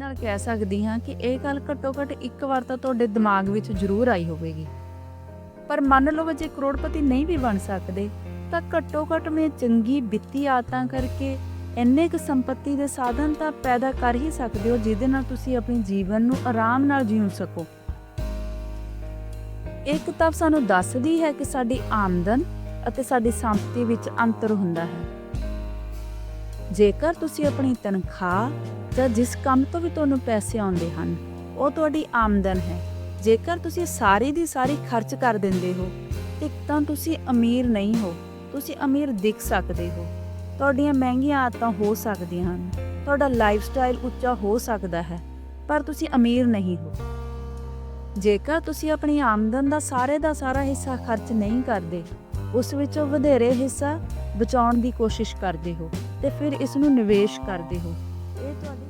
ਨਾਲ ਕਹਿ ਸਕਦੀ ਹਾਂ ਕਿ ਇਹ ਗੱਲ ਘੱਟੋ ਘੱਟ ਇੱਕ ਵਾਰ ਤਾਂ ਤੁਹਾਡੇ ਦਿਮਾਗ ਵਿੱਚ ਜ਼ਰੂਰ ਆਈ ਹੋਵੇਗੀ। ਪਰ ਮੰਨ ਲਓ ਜੇ ਕਰੋੜਪਤੀ ਨਹੀਂ ਵੀ ਬਣ ਸਕਦੇ, ਤਾਂ ਘੱਟੋ ਘੱਟ ਮੈਂ ਚੰਗੀ ਵਿੱਤੀ ਆਦਤਾਂ ਕਰਕੇ ਇੰਨੇ ਕੁ ਸੰਪਤੀ ਦੇ ਸਾਧਨ ਤਾਂ ਪੈਦਾ ਕਰ ਹੀ ਸਕਦੇ ਹੋ, ਜਿਹਦੇ ਨਾਲ ਤੁਸੀਂ ਆਪਣੇ ਜੀਵਨ ਨੂੰ ਆਰਾਮ ਨਾਲ ਜੀਉ ਸਕੋ। ਇਹ ਕਿਤਾਬ ਸਾਨੂੰ ਦੱਸਦੀ ਹੈ ਕਿ ਸਾਡੀ ਆਮਦਨ ਅਤੇ ਸਾਡੀ ਸੰਪਤੀ ਵਿੱਚ ਅੰਤਰ ਹੁੰਦਾ ਹੈ। ਜੇਕਰ ਤੁਸੀਂ ਆਪਣੀ ਤਨਖਾਹ ਜਾਂ ਜਿਸ ਕੰਮ ਤੋਂ ਵੀ ਤੁਹਾਨੂੰ ਪੈਸੇ ਆਉਂਦੇ ਹਨ, ਉਹ ਤੁਹਾਡੀ ਆਮਦਨ ਹੈ। ਜੇਕਰ ਤੁਸੀਂ ਸਾਰੀ ਦੀ ਸਾਰੀ ਖਰਚ ਕਰ ਦਿੰਦੇ ਹੋ, ਇੱਕ ਤਾਂ ਤੁਸੀਂ ਅਮੀਰ ਨਹੀਂ ਹੋ, ਤੁਸੀਂ ਅਮੀਰ ਦਿਖ ਸਕਦੇ ਹੋ। ਤੁਹਾਡੀਆਂ ਮਹਿੰਗੀਆਂ ਆਦਤਾਂ ਹੋ ਸਕਦੀਆਂ ਹਨ, ਤੁਹਾਡਾ ਲਾਈਫ ਸਟਾਈਲ ਉੱਚਾ ਹੋ ਸਕਦਾ ਹੈ, ਪਰ ਤੁਸੀਂ ਅਮੀਰ ਨਹੀਂ ਹੋ। ਜੇਕਰ ਤੁਸੀਂ ਆਪਣੀ ਆਮਦਨ ਦਾ ਸਾਰੇ ਦਾ ਸਾਰਾ ਹਿੱਸਾ ਖਰਚ ਨਹੀਂ ਕਰਦੇ, ਉਸ ਵਿੱਚੋਂ ਵਧੇਰੇ ਹਿੱਸਾ ਬਚਾਉਣ ਦੀ ਕੋਸ਼ਿਸ਼ ਕਰਦੇ ਹੋ। ਤੇ ਫਿਰ ਇਸ ਨੂੰ ਨਿਵੇਸ਼ ਕਰਦੇ ਹੋ। ਇਹ ਤੁਹਾਡੀ